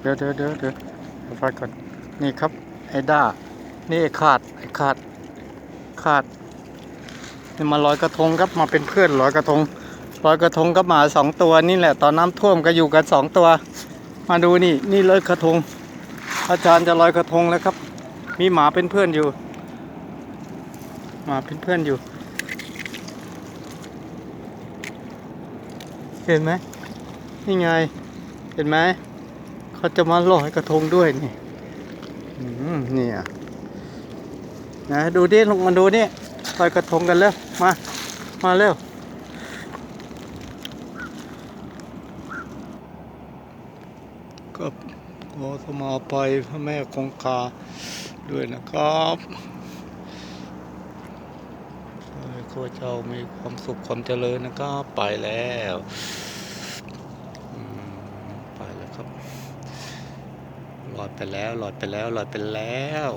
เดี๋ยวเดี๋ยวเดี๋ยวเดี๋ยวไฟก่อน นี่ครับ ไอ้ด้า นี่ไอ้ขาด ไอ้ขาด ขาด นี่มาลอยกระทงครับ มาเป็นเพื่อนลอยกระทงลอยกระทงกับหมาสองตัวนี่แหละ ตอนน้ำท่วมก็อยู่กันสองตัว มาดูนี่ นี่ลอยกระทง อาจารย์จะลอยกระทงแล้วครับ มีหมาเป็นเพื่อนอยู่ หมาเป็นเพื่อนอยู่ เห็นไหมนี่ไง เห็นไหมเขาจะมาลอยกระทงด้วยนี่นี่นะดูดิลงมาดูนี่ลอยกระทงกันเร็วมา มาเร็วก็ขอสมาไปพระแม่คงคาด้วยนะครับ ขอให้ข้าพเจ้ามีความสุขความเจริญนะครับไปแล้วไปแล้วครับลอยไปแล้วลอยไปแล้วลอยไปแล้ว